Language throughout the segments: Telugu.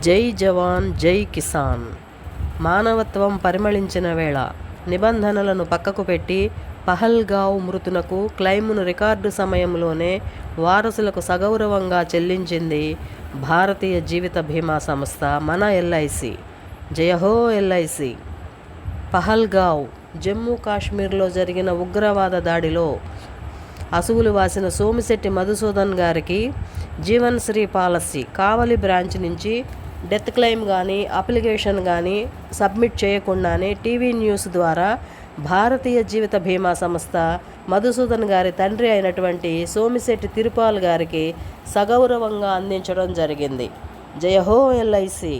జై జవాన్ జై కిసాన్. మానవత్వం పరిమళించిన వేళ నిబంధనలను పక్కకు పెట్టి పహల్గావ్ మృతునకు క్లైమును రికార్డు సమయంలోనే వారసులకు సగౌరవంగా చెల్లించింది భారతీయ జీవిత బీమా సంస్థ మన ఎల్ఐసి జయహో ఎల్ఐసి పహల్గావ్ జమ్మూ కాశ్మీర్లో జరిగిన ఉగ్రవాద దాడిలో అసువులు వాసిన సోమిశెట్టి మధుసూదన్ గారికి జీవన్ శ్రీ పాలసీ కావలి బ్రాంచ్ నుంచి డెత్ క్లెయిమ్ కానీ అప్లికేషన్ కానీ సబ్మిట్ చేయకుండానే టీవీ న్యూస్ ద్వారా భారతీయ జీవిత బీమా సంస్థ మధుసూదన్ గారి తండ్రి అయినటువంటి సోమిశెట్టి తిరుపాల్ గారికి సగౌరవంగా అందించడం జరిగింది. జయహో ఎల్ఐసి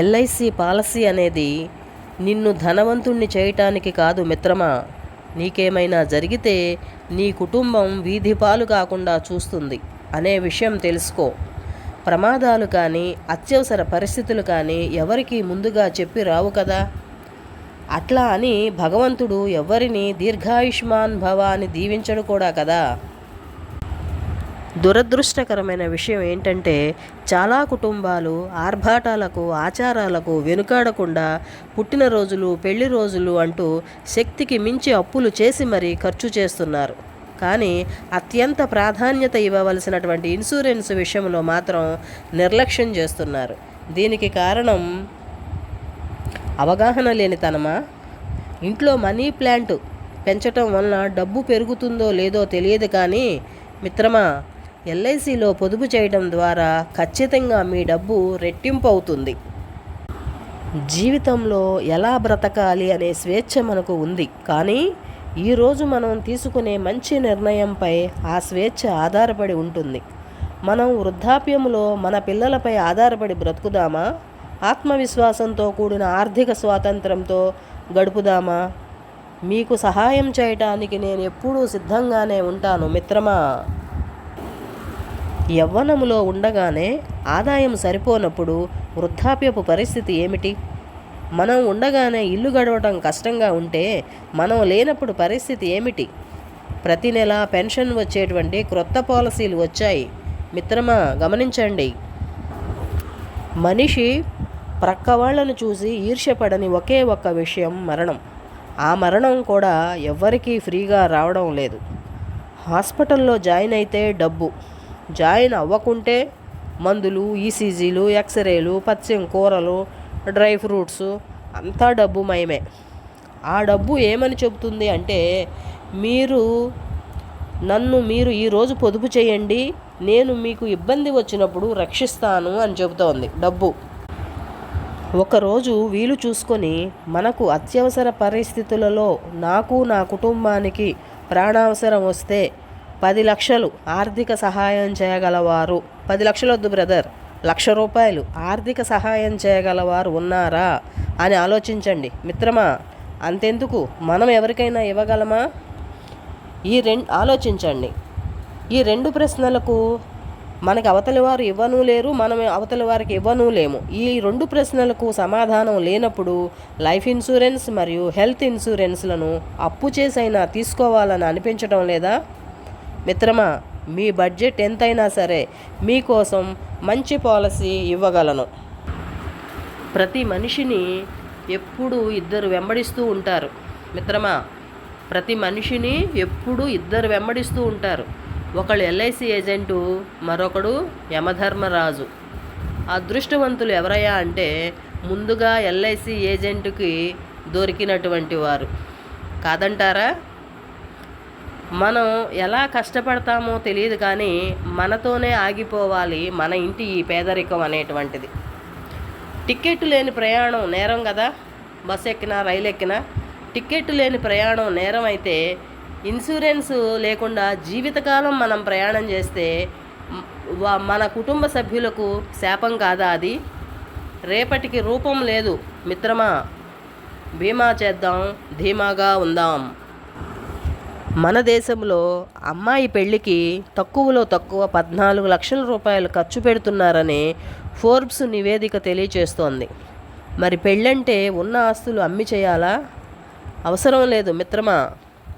ఎల్ఐసి పాలసీ అనేది నిన్ను ధనవంతుణ్ణి చేయటానికి కాదు మిత్రమా. నీకేమైనా జరిగితే నీ కుటుంబం వీధి పాలు కాకుండా చూస్తుంది. అనే విషయం తెలుసుకో. ప్రమాదాలు కానీ అత్యవసర పరిస్థితులు కానీ ఎవరికి ముందుగా చెప్పి రావు కదా? అట్లా అని భగవంతుడు ఎవరిని దీర్ఘాయుష్మాన్ భవ అని దీవించడు కూడా కదా? దురదృష్టకరమైన విషయం ఏంటంటే చాలా కుటుంబాలు ఆర్భాటాలకు ఆచారాలకు వెనుకాడకుండా పుట్టినరోజులు పెళ్ళి రోజులు అంటూ శక్తికి మించి అప్పులు చేసి మరీ ఖర్చు చేస్తున్నారు. కానీ అత్యంత ప్రాధాన్యత ఇవ్వవలసినటువంటి ఇన్సూరెన్స్ విషయంలో మాత్రం నిర్లక్ష్యం చేస్తున్నారు. దీనికి కారణం అవగాహన లేనితనమా ఇంట్లో మనీ ప్లాంట్ పెంచటం వలన డబ్బు పెరుగుతుందో లేదో తెలియదు కానీ మిత్రమా ఎల్ఐసిలో పొదుపు చేయడం ద్వారా ఖచ్చితంగా మీ డబ్బు రెట్టింపు అవుతుంది. జీవితంలో ఎలా బ్రతకాలి అనే స్వేచ్ఛ మనకు ఉంది. కానీ ఈరోజు మనం తీసుకునే మంచి నిర్ణయంపై ఆ స్వేచ్ఛ ఆధారపడి ఉంటుంది. మనం వృద్ధాప్యంలో మన పిల్లలపై ఆధారపడి బ్రతుకుదామా? ఆత్మవిశ్వాసంతో కూడిన ఆర్థిక స్వాతంత్రంతో గడుపుదామా? మీకు సహాయం చేయటానికి నేను ఎప్పుడూ సిద్ధంగానే ఉంటాను మిత్రమా? యవ్వనములో ఉండగానే ఆదాయం సరిపోనప్పుడు వృద్ధాప్యపు పరిస్థితి ఏమిటి? మనం ఉండగానే ఇల్లు గడవటం కష్టంగా ఉంటే మనం లేనప్పుడు పరిస్థితి ఏమిటి? ప్రతి నెల పెన్షన్ వచ్చేటువంటి క్రొత్త పాలసీలు వచ్చాయి. మిత్రమా గమనించండి. మనిషి ప్రక్క వాళ్ళను చూసి ఈర్ష్యపడని ఒకే ఒక్క విషయం మరణం. ఆ మరణం కూడా ఎవ్వరికీ ఫ్రీగా రావడం లేదు. హాస్పిటల్లో జాయిన్ అయితే డబ్బు. జాయిన్ అవ్వకుంటే మందులు ఈసీజీలు ఎక్స్రేలు పచ్చం కూరలు డ్రై ఫ్రూట్స్ అంతా డబ్బు మయమే. ఆ డబ్బు ఏమని చెబుతుంది అంటే మీరు నన్ను మీరు ఈరోజు పొదుపు చేయండి నేను మీకు ఇబ్బంది వచ్చినప్పుడు రక్షిస్తాను అని చెబుతోంది డబ్బు. ఒకరోజు వీలు చూసుకొని మనకు అత్యవసర పరిస్థితులలో నాకు నా కుటుంబానికి ప్రాణావసరం వస్తే పది లక్షలు ఆర్థిక సహాయం చేయగలవారు. పది లక్షలు వద్దు బ్రదర్. లక్ష రూపాయలు ఆర్థిక సహాయం చేయగలవారు ఉన్నారా అని ఆలోచించండి. మిత్రమా అంతెందుకు? మనం ఎవరికైనా ఇవ్వగలమా? ఈ రెండు ఆలోచించండి. ఈ రెండు ప్రశ్నలకు మనకి అవతలి వారు ఇవ్వను లేరు మనం అవతలి వారికి ఇవ్వను లేము. ఈ రెండు ప్రశ్నలకు సమాధానం లేనప్పుడు లైఫ్ ఇన్సూరెన్స్ మరియు హెల్త్ ఇన్సూరెన్స్లను అప్పు చేసైనా తీసుకోవాలని అనిపించడం లేదా? మిత్రమా మీ బడ్జెట్ ఎంతైనా సరే మీకోసం మంచి పాలసీ ఇవ్వగలను. ప్రతి మనిషిని ఎప్పుడు ఇద్దరు వెంబడిస్తూ ఉంటారు. మిత్రమా ప్రతి మనిషిని ఎప్పుడు ఇద్దరు వెంబడిస్తూ ఉంటారు. ఒకళ్ళు ఎల్ఐసి ఏజెంటు మరొకడు యమధర్మరాజు. అదృష్టవంతులు ఎవరయ్యా అంటే ముందుగా ఎల్ఐసి ఏజెంటుకి దొరికినటువంటి వారు. కాదంటారా? మనం ఎలా కష్టపడతామో తెలియదు కానీ మనతోనే ఆగిపోవాలి మన ఇంటి ఈ పేదరికం అనేటువంటిది. టికెట్ లేని ప్రయాణం నేరం కదా? బస్ ఎక్కినా రైలు ఎక్కినా టికెట్ లేని ప్రయాణం నేరం అయితే ఇన్సూరెన్స్ లేకుండా జీవితకాలం మనం ప్రయాణం చేస్తే వా- మన కుటుంబ సభ్యులకు శాపం కాదా అది? రేపటికి రూపం లేదు మిత్రమా. బీమా చేద్దాం ధీమాగా ఉందాం. మన దేశంలో అమ్మాయి పెళ్ళికి తక్కువలో తక్కువ పద్నాలుగు లక్షల రూపాయలు ఖర్చు పెడుతున్నారని ఫోర్బ్స్ నివేదిక తెలియచేస్తోంది. మరి పెళ్ళంటే ఉన్న ఆస్తులు అమ్మి చేయాలా? అవసరం లేదు మిత్రమా.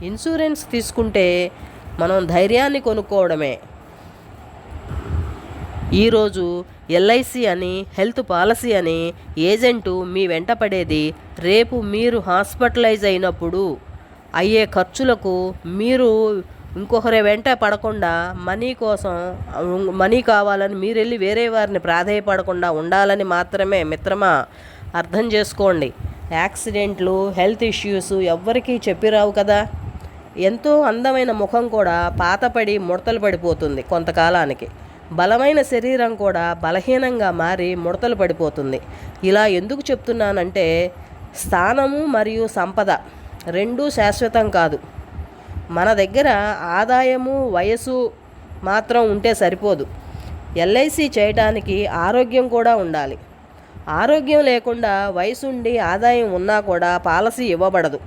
ఇన్సూరెన్స్ తీసుకుంటే మనం ధైర్యాన్ని కొనుక్కోవడమే. ఈరోజు ఎల్ఐసి అని హెల్త్ పాలసీ అని ఏజెంటు మీ వెంట పడేది రేపు మీరు హాస్పిటలైజ్ అయినప్పుడు. అయ్యే ఖర్చులకు మీరు ఇంకొకరి వెంట పడకుండా మనీ కోసం మనీ కావాలని మీరు వెళ్ళి వేరే వారిని ప్రాధేయపడకుండా ఉండాలని మాత్రమే మిత్రమా అర్థం చేసుకోండి. యాక్సిడెంట్లు హెల్త్ ఇష్యూస్ ఎవ్వరికీ చెప్పిరావు కదా. ఎంతో అందమైన ముఖం కూడా పాతపడి ముడతలు పడిపోతుంది కొంతకాలానికి. బలమైన శరీరం కూడా బలహీనంగా మారి ముడతలు పడిపోతుంది. ఇలా ఎందుకు చెప్తున్నానంటే స్థానము మరియు సంపద రెండూ శాశ్వతం కాదు. మన దగ్గర ఆదాయము వయసు మాత్రం ఉంటే సరిపోదు. ఎల్ఐసి చేయటానికి ఆరోగ్యం కూడా ఉండాలి. ఆరోగ్యం లేకుండా వయసుండి ఆదాయం ఉన్నా కూడా పాలసీ ఇవ్వబడదు.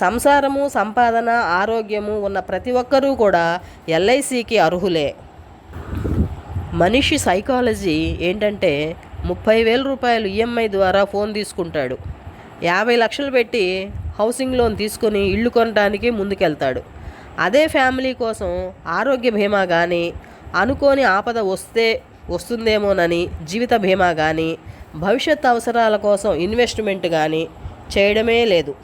సంసారము సంపాదన ఆరోగ్యము ఉన్న ప్రతి ఒక్కరూ కూడా ఎల్ఐసికి అర్హులే. మనిషి సైకాలజీ ఏంటంటే ముప్పై వేల రూపాయలు ఈఎంఐ ద్వారా ఫోన్ తీసుకుంటాడు. యాభై లక్షలు పెట్టి హౌసింగ్ లోన్ తీసుకొని ఇల్లు కొనడానికి ముందుకెళ్తాడు. అదే ఫ్యామిలీ కోసం ఆరోగ్య బీమా కానీ అనుకోని ఆపద వస్తే వస్తుందేమోనని జీవిత బీమా కానీ భవిష్యత్ అవసరాల కోసం ఇన్వెస్ట్మెంట్ కానీ చేయడమే లేదు.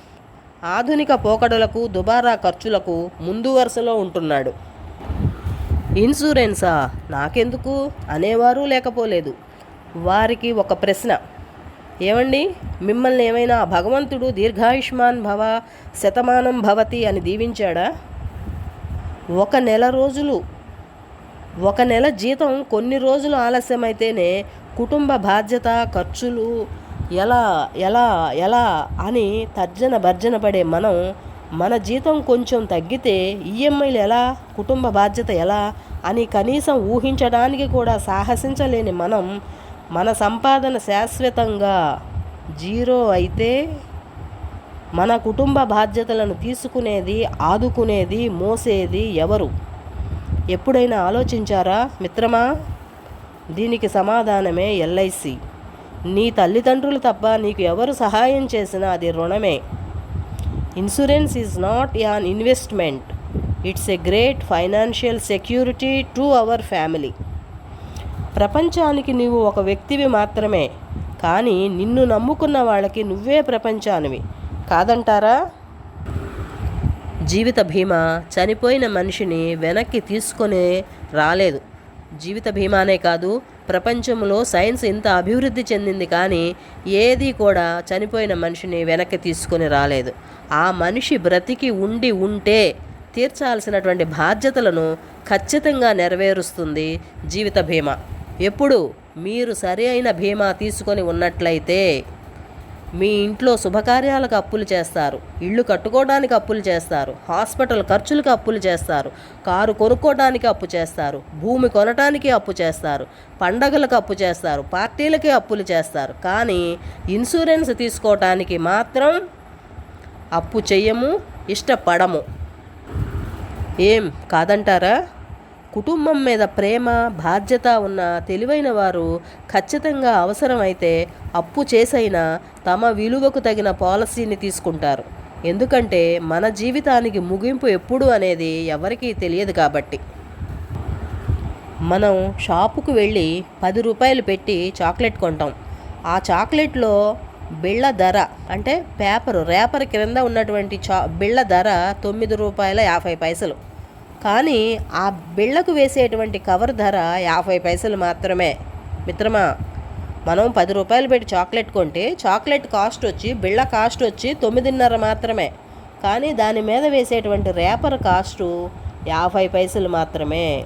ఆధునిక పోకడలకు దుబారా ఖర్చులకు ముందు వరుసలో ఉంటున్నాడు. ఇన్సూరెన్సా? నాకెందుకు? అనేవారు లేకపోలేదు. వారికి ఒక ప్రశ్న. ఏమండి? మిమ్మల్ని ఏమైనా భగవంతుడు దీర్ఘాయుష్మాన్ భవ శతమానం భవతి అని దీవించాడా? ఒక నెల రోజులు ఒక నెల జీతం కొన్ని రోజులు ఆలస్యమైతేనే కుటుంబ బాధ్యత ఖర్చులు ఎలా ఎలా ఎలా అని తర్జన భర్జన పడే మనం మన జీతం కొంచెం తగ్గితే ఈఎంఐలు ఎలా కుటుంబ బాధ్యత ఎలా అని కనీసం ఊహించడానికి కూడా సాహసించలేని మనం మన సంపాదన శాశ్వతంగా జీరో అయితే మన కుటుంబ బాధ్యతలను తీసుకునేది ఆదుకునేది మోసేది ఎవరు? ఎప్పుడైనా ఆలోచించారా మిత్రమా? దీనికి సమాధానమే ఎల్ఐసి నీ తల్లిదండ్రులు తప్ప నీకు ఎవరు సహాయం చేసినా అది రుణమే. Insurance is not an investment. It's a great financial security to our family. ప్రపంచానికి నీవు ఒక వ్యక్తివి మాత్రమే. కానీ నిన్ను నమ్ముకున్న వాళ్ళకి నువ్వే ప్రపంచానివి. కాదంటారా? జీవిత బీమా చనిపోయిన మనిషిని వెనక్కి తీసుకొని రాలేదు. జీవిత బీమానే కాదు ప్రపంచంలో సైన్స్ ఇంత అభివృద్ధి చెందింది కానీ ఏది కూడా చనిపోయిన మనిషిని వెనక్కి తీసుకొని రాలేదు. ఆ మనిషి బ్రతికి ఉండి ఉంటే తీర్చాల్సినటువంటి బాధ్యతలను ఖచ్చితంగా నెరవేరుస్తుంది జీవిత బీమా ఎప్పుడు మీరు సరి అయిన బీమా తీసుకొని ఉన్నట్లయితే మీ ఇంట్లో శుభకార్యాలకు అప్పులు చేస్తారు. ఇల్లు కట్టుకోవడానికి అప్పులు చేస్తారు. హాస్పిటల్ ఖర్చులకు అప్పులు చేస్తారు. కారు కొనుక్కోవడానికి అప్పు చేస్తారు. భూమి కొనటానికి అప్పు చేస్తారు. పండగలకు అప్పు చేస్తారు. పార్టీలకి అప్పులు చేస్తారు. కానీ ఇన్సూరెన్స్ తీసుకోవటానికి మాత్రం అప్పు చెయ్యము ఇష్టపడము. ఏం కాదంటారా? కుటుంబం మీద ప్రేమ బాధ్యత ఉన్న తెలివైన వారు ఖచ్చితంగా అవసరమైతే అప్పు చేసైనా తమ విలువకు తగిన పాలసీని తీసుకుంటారు. ఎందుకంటే మన జీవితానికి ముగింపు ఎప్పుడు అనేది ఎవరికీ తెలియదు కాబట్టి. మనం షాపుకు వెళ్ళి పది రూపాయలు పెట్టి చాక్లెట్ కొంటాం. ఆ చాక్లెట్లో బిళ్ళ ధర అంటే పేపరు రేపర్ క్రింద ఉన్నటువంటి చా బిళ్ళ ధర తొమ్మిది రూపాయల యాభై పైసలు. కానీ ఆ బిళ్ళకు వేసేటువంటి కవర్ ధర యాభై పైసలు మాత్రమే. మిత్రమా మనం పది రూపాయలు పెట్టి చాక్లెట్ కొంటే చాక్లెట్ కాస్ట్ వచ్చి బిళ్ళ కాస్ట్ వచ్చి తొమ్మిదిన్నర మాత్రమే. కానీ దాని మీద వేసేటువంటి రేపర్ కాస్టు యాభై పైసలు మాత్రమే.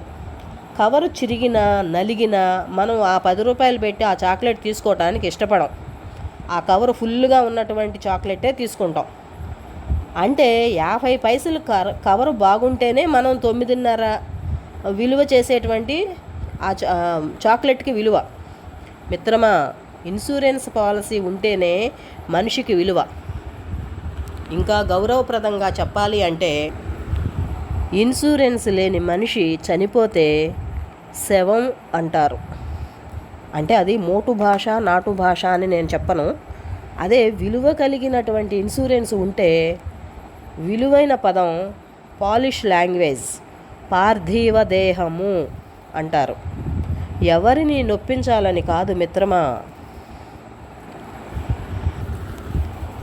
కవరు చిరిగిన నలిగిన మనం ఆ పది రూపాయలు పెట్టి ఆ చాక్లెట్ తీసుకోవటానికి ఇష్టపడం. ఆ కవర్ ఫుల్గా ఉన్నటువంటి చాక్లెటే తీసుకుంటాం. అంటే యాభై పైసలు కర కవర్ బాగుంటేనే మనం తొమ్మిదిన్నర విలువ చేసేటువంటి ఆ చా- ఆ చాక్లెట్కి విలువ. మిత్రమా ఇన్సూరెన్స్ పాలసీ ఉంటేనే మనిషికి విలువ. ఇంకా గౌరవప్రదంగా చెప్పాలి అంటే ఇన్సూరెన్స్ లేని మనిషి చనిపోతే శవం అంటారు. అంటే అది మోటు భాష నాటు భాష అని నేను చెప్పను. అదే విలువ కలిగినటువంటి ఇన్సూరెన్స్ ఉంటే విలువైన పదం పాలిష్ లాంగ్వేజ్ పార్థివ దేహము అంటారు. ఎవరిని నొప్పించాలని కాదు మిత్రమా?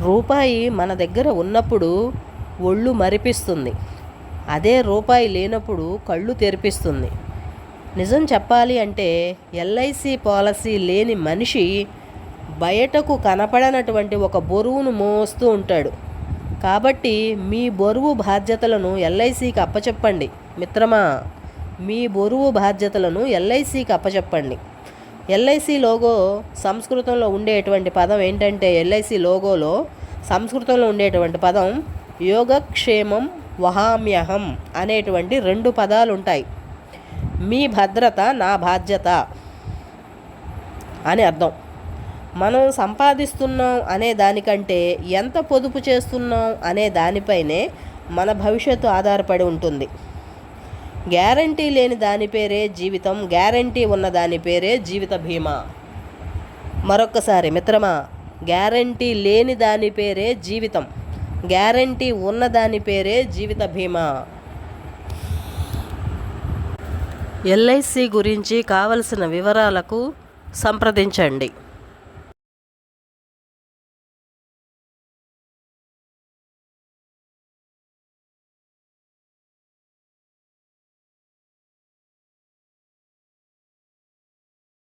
రూపాయి మన దగ్గర ఉన్నప్పుడు ఒళ్ళు మరిపిస్తుంది. అదే రూపాయి లేనప్పుడు కళ్ళు తెరిపిస్తుంది. నిజం చెప్పాలి అంటే ఎల్ఐసి పాలసీ లేని మనిషి బయటకు కనపడనటువంటి ఒక బరువును మోస్తూ ఉంటాడు. కాబట్టి మీ బరువు బాధ్యతలను ఎల్ఐసికి అప్పచెప్పండి. మిత్రమా మీ బరువు బాధ్యతలను ఎల్ఐసికి అప్పచెప్పండి. ఎల్ఐసి లోగో సంస్కృతంలో ఉండేటువంటి పదం ఏంటంటే ఎల్ఐసి లోగోలో సంస్కృతంలో ఉండేటువంటి పదం యోగక్షేమం వహామ్యహం అనేటువంటి రెండు పదాలు ఉంటాయి మీ భద్రత నా బాధ్యత అని అర్థం. మనం సంపాదిస్తున్నాం అనే దానికంటే ఎంత పొదుపు చేస్తున్నాం అనే దానిపైనే మన భవిష్యత్తు ఆధారపడి ఉంటుంది. గ్యారంటీ లేని దాని పేరే జీవితం గ్యారంటీ ఉన్న దాని పేరే జీవిత బీమా. మరొక్కసారి మిత్రమా గ్యారంటీ లేని దాని పేరే జీవితం గ్యారంటీ ఉన్న దాని పేరే జీవిత బీమా. ఎల్ఐసి గురించి కావలసిన వివరాలకు సంప్రదించండి.